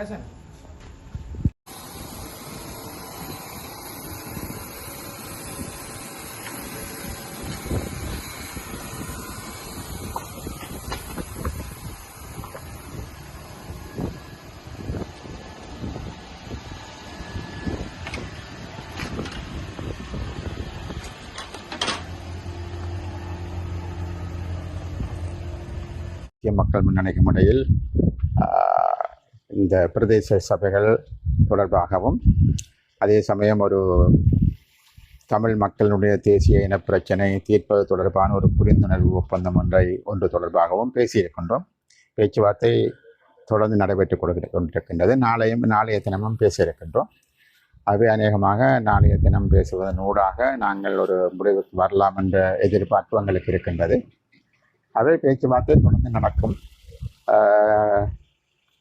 ஹசன் ஐக்கிய மக்கள் முன்னணிக்கும் இடையில் ஆஹ், இந்த பிரதேச சபைகள் தொடர்பாகவும் அதே சமயம் ஒரு தமிழ் மக்களுடைய தேசிய இன பிரச்சனை தீர்ப்பது தொடர்பான ஒரு புரிந்துணர்வு ஒப்பந்தம் ஒன்றை ஒன்று தொடர்பாகவும் பேசியிருக்கின்றோம். பேச்சுவார்த்தை தொடர்ந்து நடைபெற்றுக் கொடுக்க கொண்டிருக்கின்றது. நாளையும் நாளைய தினமும் பேசியிருக்கின்றோம். அது அவை அநேகமாக நாளைய தினம் பேசுவதன் ஊடாக நாங்கள் ஒரு முடிவுக்கு வரலாம் என்ற எதிர்பார்ப்பு எங்களுக்கு இருக்கின்றது. அவை பேச்சுவார்த்தை தொடர்ந்து நடக்கும்.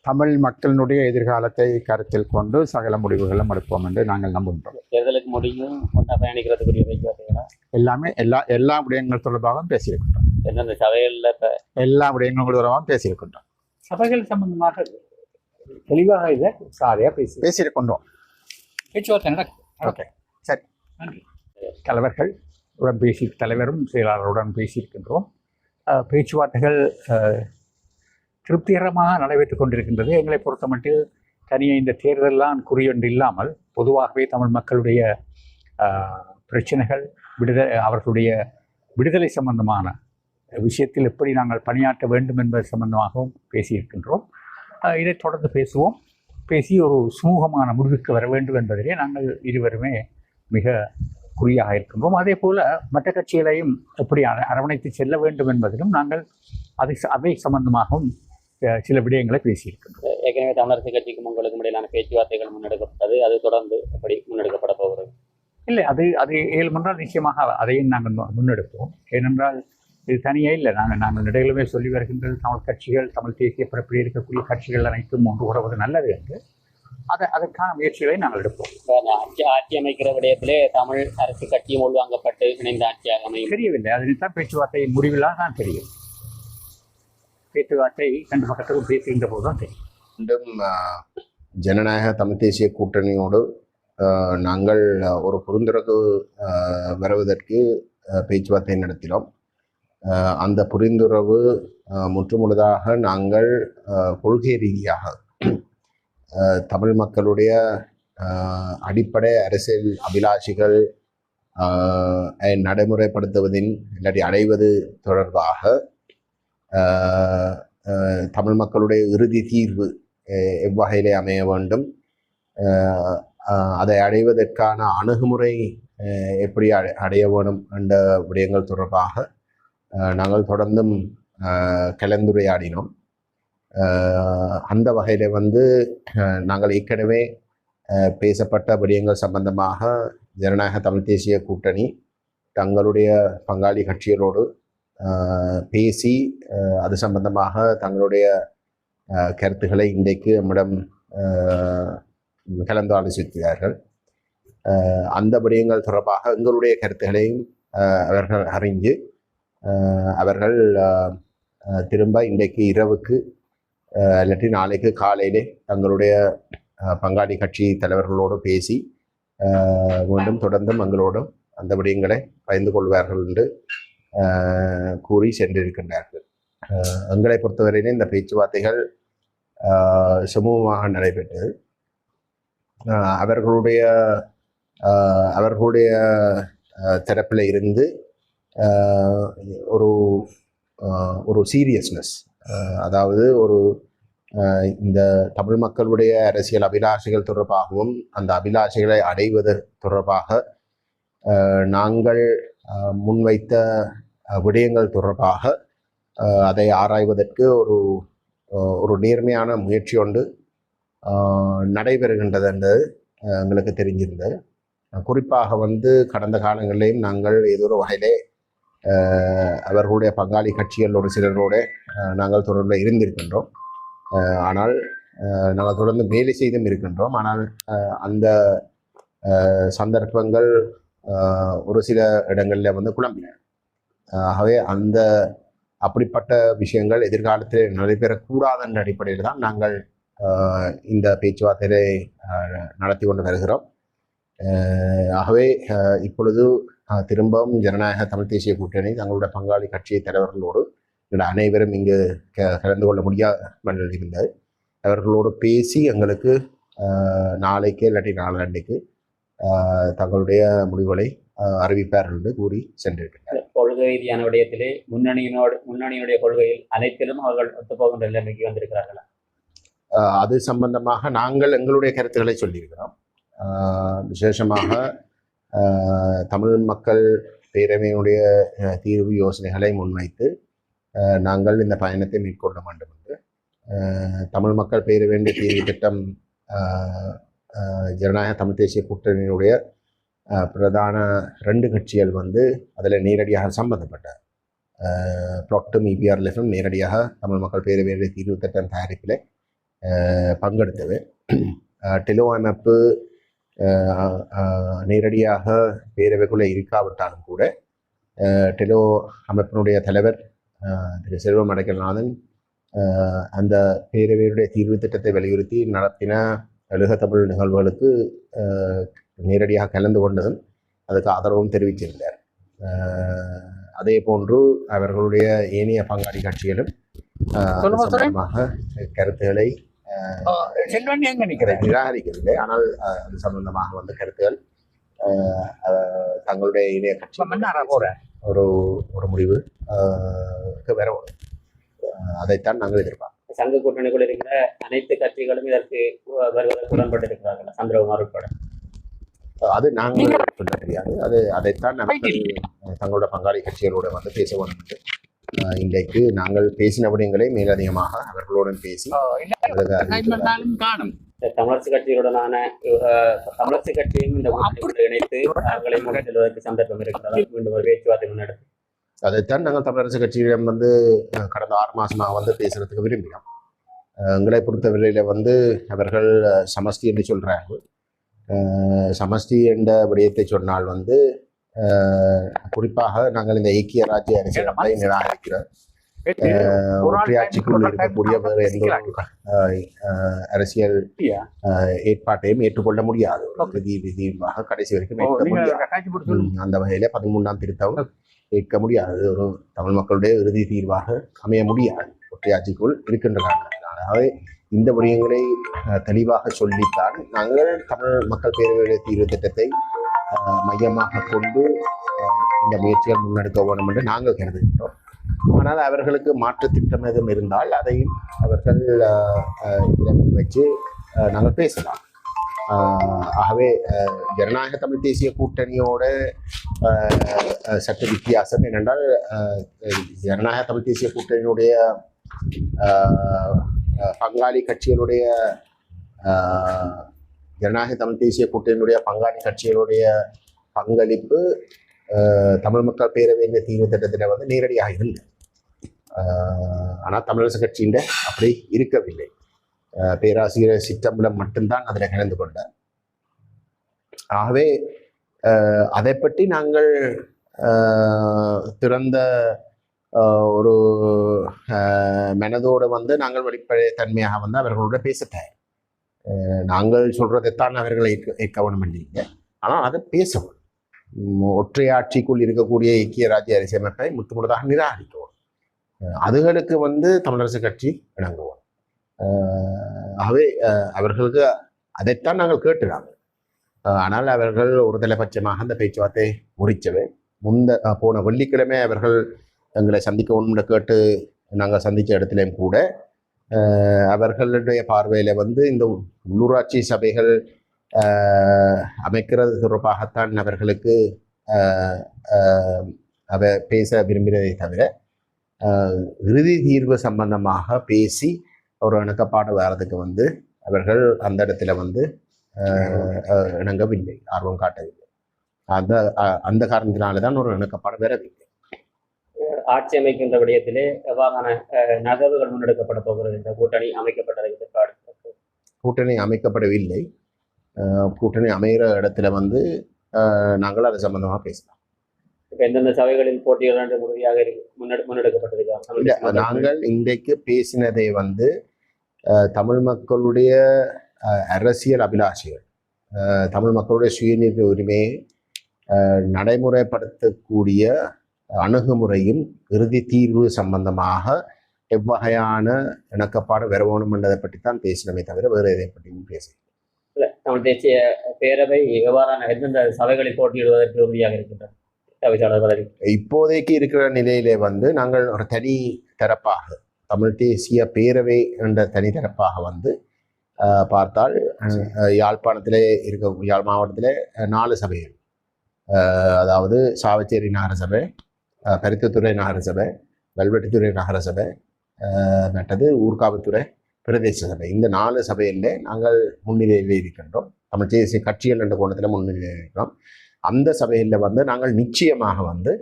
தமிழ் மக்களினுடைய எதிர்காலத்தை கருத்தில் கொண்டு சகல முடிவுகளும் எடுப்போம் என்று நாங்கள் நம்புகின்றோம். தேர்தலுக்கு முடியும் ஒன்றா பயணிக்கிறதுக்குரிய எல்லாமே எல்லா எல்லா விடயங்கள் தொடர்பாகவும் பேசியிருக்கின்றோம். எந்தெந்த சபைகளில் இப்போ? எல்லா விடயங்கள் தொடர்பாகவும் பேசியிருக்கின்றோம். சபைகள் சம்பந்தமாக தெளிவாக இதை சாதையாக பேசி பேசியிருக்கின்றோம். பேச்சுவார்த்தை நடக்கும். ஓகே சரி. நன்றி. தலைவர்கள் உடன் பேசி தலைவரும் செயலாளருடன் பேசியிருக்கின்றோம். பேச்சுவார்த்தைகள் திருப்திகரமாக நடைபெற்றுக் கொண்டிருக்கின்றது. எங்களை பொறுத்தமட்டில் தனியே இந்த தேர்தலெல்லாம் குறியொன்று இல்லாமல் பொதுவாகவே தமிழ் மக்களுடைய பிரச்சனைகள் விடுதலை அவர்களுடைய விடுதலை சம்பந்தமான விஷயத்தில் எப்படி நாங்கள் பணியாற்ற வேண்டும் என்பது சம்பந்தமாகவும் பேசியிருக்கின்றோம். இதை இதைத் தொடர்ந்து பேசுவோம். பேசி ஒரு சுமூகமான முடிவுக்கு வர வேண்டும் என்பதிலே நாங்கள் இருவருமே மிக குறியாக இருக்கின்றோம். அதே போல் மற்ற கட்சிகளையும் எப்படி அரவணைத்து செல்ல வேண்டும் என்பதிலும் நாங்கள் அதை அவை சம்பந்தமாகவும் சில விடயங்களை பேசியிருக்கின்றோம் ஏற்கனவே தமிழரசு கட்சிக்கும் உங்களுக்கும் இடையிலான பேச்சுவார்த்தைகள் முன்னெடுக்கப்பட்டது. அது தொடர்ந்து எப்படி முன்னெடுக்கப்பட போகிறது? இல்லை அது அது இயல்பென்றால் நிச்சயமாக அதையும் நாங்கள் முன்னெடுப்போம். ஏனென்றால் இது தனியே இல்லை. நாங்கள் நாங்கள் நிலையிலுமே சொல்லி வருகின்றது தமிழ் கட்சிகள் தமிழ் தேசிய பரப்பில் இருக்கக்கூடிய கட்சிகள் அனைத்தும் ஒன்று கூடுவது நல்லது என்று. அதை அதற்கான முயற்சிகளை நாங்கள் எடுப்போம். ஆட்சி ஆட்சி அமைக்கிற விடயத்திலே தமிழ் அரசு கட்சியும் உள்வாங்கப்பட்டு இணைந்த ஆட்சியாக அமையும். தெரியவில்லை. அதுதான் பேச்சுவார்த்தை முடிவிலாக தான் தெரியும். பேச்சுவார்த்தை ரெண்டு பக்கத்துக்கும் பேசுகின்ற போது தான் தெரியும். மீண்டும் ஜனநாயக தமிழ் தேசிய கூட்டணியோடு நாங்கள் ஒரு புரிந்துணர்வு வருவதற்கு பேச்சுவார்த்தை நடத்தினோம். அந்த புரிந்துணர்வு முற்றுமுழுதாக நாங்கள் கொள்கை ரீதியாக தமிழ் மக்களுடைய அடிப்படை அரசியல் அபிலாஷிகள் நடைமுறைப்படுத்துவதின் இல்லாட்டி அடைவது தொடர்பாக தமிழ் மக்களுடைய இறுதி தீர்வு எவ்வகையிலே அமைய வேண்டும்? அதை அடைவதற்கான அணுகுமுறை எப்படி அடைய வேணும் என்ற விடயங்கள் தொடர்பாக நாங்கள் தொடர்ந்தும் கலந்துரையாடினோம். அந்த வகையில் வந்து நாங்கள் ஏற்கனவே பேசப்பட்ட விடயங்கள் சம்பந்தமாக ஜனநாயக தமிழ் தேசிய கூட்டணி தங்களுடைய பங்காளி கட்சிகளோடு பேசி அது சம்பந்தமாக தங்களுடைய கருத்துக்களை இன்றைக்கு நம்மிடம் கலந்து ஆலோசிக்கிறார்கள். அந்த விடயங்கள் தொடர்பாக எங்களுடைய கருத்துக்களையும் அவர்கள் அறிஞ்சு அவர்கள் திரும்ப இன்றைக்கு இரவுக்கு இல்லாட்டி நாளைக்கு காலையிலே தங்களுடைய பங்காளி கட்சி தலைவர்களோடு பேசி மீண்டும் தொடர்ந்தும் எங்களோடும் அந்த விடயங்களை பகிர்ந்து கொள்வார்கள் என்று கூறி சென்றிருக்கின்றார்கள். எங்களை பொறுத்தவரையிலே இந்த பேச்சுவார்த்தைகள் சமூகமாக சுமூகமாக நடைபெற்றது. அவர்களுடைய அவர்களுடைய தரப்பில் இருந்து ஒரு ஒரு சீரியஸ்னஸ் அதாவது ஒரு இந்த தமிழ் மக்களுடைய அரசியல் அபிலாஷைகள் தொடர்பாகவும் அந்த அபிலாஷைகளை அடைவது தொடர்பாக நாங்கள் முன்வைத்த விடயங்கள் தொடர்பாக அதை ஆராய்வதற்கு ஒரு ஒரு நேர்மையான முயற்சி ஒன்று நடைபெறுகின்றது என்று எங்களுக்கு தெரிஞ்சிருந்தது. குறிப்பாக வந்து கடந்த காலங்களிலேயும் நாங்கள் ஏதோ ஒரு வகையிலே அவர்களுடைய பங்காளி கட்சிகளோடு சிலரோடு நாங்கள் தொடர்பில் இருந்திருக்கின்றோம். ஆனால் நாங்கள் தொடர்ந்து வேலை செய்தும் இருக்கின்றோம். ஆனால் அந்த சந்தர்ப்பங்கள் ஒரு சில இடங்களில் வந்து குழம்பின. ஆகவே அந்த அப்படிப்பட்ட விஷயங்கள் எதிர்காலத்தில் நடைபெறக்கூடாது என்ற அடிப்படையில் தான் நாங்கள் இந்த பேச்சுவார்த்தையை நடத்தி கொண்டு வருகிறோம். ஆகவே இப்பொழுது திரும்பவும் ஜனநாயக தமிழ் தேசிய கூட்டணி தங்களுடைய பங்காளி கட்சி தலைவர்களோடு எங்கள் அனைவரும் இங்கு க- கலந்து கொள்ள முடியாமல் இருந்தது. அவர்களோடு பேசி எங்களுக்கு நாளைக்கு இல்லாட்டி நாளன்னைக்கு தங்களுடைய முடிவுகளை ஆஹ் அறிவிப்பார்கள் என்று கூறி சென்றிருக்கிறார். கொள்கை ரீதியான விடயத்திலே முன்னணியினோடு முன்னணியினுடைய கொள்கையில் அனைத்திலும் அவர்கள் ஒத்துப்போகின்ற நிலைமைக்கு வந்திருக்கிறார்களா? அது சம்பந்தமாக நாங்கள் எங்களுடைய கருத்துக்களை சொல்லியிருக்கிறோம். விசேஷமாக தமிழ் மக்கள் பேரவையினுடைய தீர்வு யோசனைகளை முன்வைத்து நாங்கள் இந்த பயணத்தை மேற்கொள்ள வேண்டும் என்று தமிழ் மக்கள் பேரவையின் தீர்வு திட்டம் ஜனநாயக தமிழ் தேசிய கூட்டணியினுடைய பிரதான ரெண்டு கட்சிகள் வந்து அதில் நேரடியாக சம்பந்தப்பட்ட ப்ளாட்டும் இபிஆர்எஃப்பும் நேரடியாக தமிழ் மக்கள் பேரவையின் தீர்வு திட்டம் தயாரிப்பில் பங்கெடுத்தது. டெலோ அமைப்பு நேரடியாக பேரவைக்குள்ளே இருக்காவிட்டாலும் கூட டெலோ அமைப்பினுடைய தலைவர் திரு செல்வம் அடைக்கல்நாதன் அந்த பேரவையுடைய தீர்வு திட்டத்தை வலியுறுத்தி நடத்தின எழுக தமிழ் நிகழ்வுகளுக்கு நேரடியாக கலந்து கொண்டதும் அதுக்கு ஆதரவும் தெரிவித்திருந்தார். அதே போன்று அவர்களுடைய ஏனைய பங்காளி கட்சிகளும் கருத்துக்களை நிராகரிக்கவில்லை. ஆனால் அது சம்பந்தமாக வந்த கருத்துகள் தங்களுடைய இணைய கட்சி ஒரு ஒரு முடிவு வர அதைத்தான் நாங்கள் எதிர்பார்க்கிறோம். சங்க கூட்டணிக்குள் இருக்கிற அனைத்து கட்சிகளும் இதற்கு வருவதற்கு உடன்பட்டு இருக்கிறார்கள் சந்திரகுமார் உட்பட. அது நாங்கள் சொல்ல தெரியாது அது அதைத்தான் தங்களோட பங்காளி கட்சிகளோட வந்து பேச வேண்டும் என்று இன்றைக்கு நாங்கள் பேசின விடயங்களை மேலதிகமாக அவர்களுடன் பேசி காணும். தமிழரசு கட்சியுடனான தமிழரசு கட்சியும் இந்த இணைத்து அவர்களை செல்வதற்கு சந்தர்ப்பம் இருக்கிறதா மீண்டும் ஒரு பேச்சுவார்த்தை முன்னெடுத்து அதைத்தான் நாங்கள் தமிழரசு கட்சியிடம் வந்து கடந்த ஆறு மாதமாக வந்து பேசுகிறதுக்கு விரும்பினோம். எங்களை பொறுத்தவரையில் வந்து அவர்கள் சமஸ்தி சமஷ்டி என்று சொல்கிறாங்க சமஸ்தி சமஷ்டி என்ற விடயத்தை சொன்னால் வந்து குறிப்பாக நாங்கள் இந்த ஐக்கிய ராஜ்ய அரசியலை நிராகரிக்கிறோம். அஹ், ஒற்றையாட்சிக்குள் இருக்கக்கூடிய வேறு எந்த அரசியல் ஏற்பாட்டையும் ஏற்றுக்கொள்ள முடியாது. விதி விதிவாக கடைசி வரைக்கும் அந்த வகையில பதிமூன்றாம் திருத்தம் ஏற்க முடியாது. ஒரு தமிழ் மக்களுடைய இறுதி தீர்வாக அமைய முடியாது. ஒற்றையாட்சிக்குள் இருக்கின்றன ஆகவே இந்த விடயங்களை தெளிவாக சொல்லித்தான் நாங்கள் தமிழ் மக்கள் பேரவையுடைய தீர்வு திட்டத்தை மையமாக கொண்டு இந்த முயற்சிகள் முன்னெடுக்க வேண்டும் என்று நாங்கள் கருதுகின்றோம். ஆனால் அவர்களுக்கு மாற்று திட்டம் எதுவும் இருந்தால் அதையும் அவர்கள் அஹ், அஹ், இதில் வச்சு அஹ், நாங்கள் பேசலாம். ஆஹ் ஆகவே அஹ், ஜனநாயக தமிழ் தேசிய கூட்டணியோட அஹ், சற்று வித்தியாசம் என்னென்றால் அஹ், ஜனநாயக தமிழ் தேசிய கூட்டணியினுடைய அஹ், பங்காளி கட்சிகளுடைய ஜனநாயக தமிழ் தேசிய கூட்டணியினுடைய பங்காளி கட்சிகளுடைய பங்களிப்பு தமிழ் மக்கள் பேரவையின் தீர்வு திட்டத்தில் வந்து நேரடியாக இருந்தது ஆனால் தமிழரசு கட்சியின் அப்படி இருக்கவில்லை. பேராசிரியர் சிற்றம்பலம் மட்டும்தான் அதில் கலந்து கொண்டார். ஆகவே அதை பற்றி நாங்கள் திறந்த ஒரு மனதோடு வந்து நாங்கள் வெளிப்படை தன்மையாக வந்து அவர்களோட பேசத்தேன். நாங்கள் சொல்றதைத்தான் அவர்களை ஏற்க ஏற்க ஆனால் அதை பேசவும் ஒற்றையாட்சிக்குள் ஒற்றை ஆட்சிக்குள் இருக்கக்கூடிய ஐக்கிய ராஜ்ய அரசியமைப்பை முற்றுமுழுதாக நிராகரிக்கவும் அதுகளுக்கு வந்து தமிழரசு கட்சி இணங்குவோம். ஆகவே அவர்களுக்கு அதைத்தான் நாங்கள் கேட்டுறாங்க ஆனால் அவர்கள் ஒரு தலைபட்சமாக அந்த பேச்சுவார்த்தை முறிச்சவை முந்த போன வெள்ளிக்கிழமை அவர்கள் எங்களை சந்திக்கணும்னு கேட்டு நாங்கள் சந்தித்த இடத்துலையும் கூட அவர்களுடைய பார்வையில் வந்து இந்த உள்ளூராட்சி சபைகள் அமைக்கிறது தொடர்பாகத்தான் அவர்களுக்கு அவ பேச விரும்பினதை தவிர இறுதி தீர்வு சம்பந்தமாக பேசி ஒரு இணக்கப்பாடு வர்றதுக்கு வந்து அவர்கள் அந்த இடத்துல வந்து இணங்கவில்லை ஆர்வம் காட்டவில்லை. அந்த அந்த காரணத்தினால தான் ஒரு இணக்கப்பாடு வரவில்லை. ஆட்சி அமைக்கின்ற விடயத்திலே எவ்வாறான நகர்வுகள் முன்னெடுக்கப்பட போகிறது? இந்த கூட்டணி அமைக்கப்பட்டதை கூட்டணி அமைக்கப்படவில்லை. கூட்டணி அமைகிற இடத்துல வந்து அஹ், நாங்கள் அது சம்பந்தமாக பேசலாம். இப்ப எந்தெந்த சபைகளில் போட்டிகள் உறுதியாக முன்னெடு முன்னெடுக்கப்பட்டிருக்கிறார் இல்ல நாங்கள் இன்றைக்கு பேசினதை வந்து தமிழ் மக்களுடைய அரசியல் அபிலாஷைகள் தமிழ் மக்களுடைய சுயநிர்ணய உரிமையை நடைமுறைப்படுத்தக்கூடிய அணுகுமுறையும் இறுதி தீர்வு சம்பந்தமாக எவ்வகையான இணக்கப்பாடு வரவேணும் என்றதை பற்றி தான் பேசினமே தவிர வேறு எதை பற்றியும் பேச தமிழ் தேசிய பேரவை எவ்வாறான எந்தெந்த சபைகளை போட்டியிடுவதற்கு உறுதியாக இருக்கின்றது தவிசாளர் இப்போதைக்கு இருக்கிற நிலையிலே வந்து நாங்கள் ஒரு தனி தரப்பாக தமிழ் தேசிய பேரவை என்ற தனி தரப்பாக வந்து பார்த்தால் யாழ்ப்பாணத்திலே இருக்க யாழ் மாவட்டத்திலே நாலு சபைகள். அதாவது சாவச்சேரி நகர சபை அஹ், பருத்தித்துறை நகர சபை வெல்வெட்டித்துறை நகர சபை மற்றது ஊர்காவத்துறை பிரதேச சபை. இந்த நாலு சபையில் நாங்கள் முன்னிலையில் இருக்கின்றோம் தமிழ் தேசிய கட்சிகள் என்ற கோணத்தில் முன்னிலையில் இருக்கிறோம் அந்த சபையில் வந்து நாங்கள் நிச்சயமாக வந்து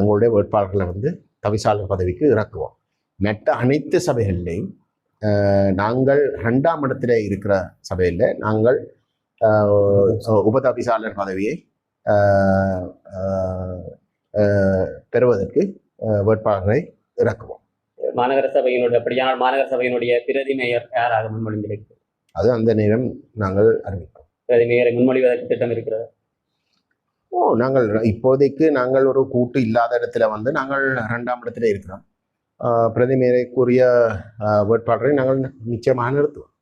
உங்களுடைய எங்களுடைய வேட்பாளர்களை வந்து தவிசாளர் பதவிக்கு இறக்குவோம். மற்ற அனைத்து சபைகள்லையும் நாங்கள் ரெண்டாம் இடத்துல இருக்கிற சபையில் நாங்கள் உபதவிசாளர் பதவியை பெறுவதற்கு வேட்பாளர்களை இறக்குவோம். மாநகர சபையினுடைய அப்படியானால் மாநகர சபையினுடைய பிரதி மேயர் யாராக முன்மொழிந்திருக்கிறது? அது அந்த நேரம் நாங்கள் அறிவிப்போம் பிரதி மேயரை முன்மொழிவதற்கு திட்டம் இருக்கிறது? ஓ நாங்கள் இப்போதைக்கு நாங்கள் ஒரு கூட்டு இல்லாத இடத்துல வந்து நாங்கள் ரெண்டாம் இடத்துல இருக்கிறோம். பிரதிமேரைக்குரிய வேட்பாளரை நாங்கள் நிச்சயமாக நிறுத்துவோம்.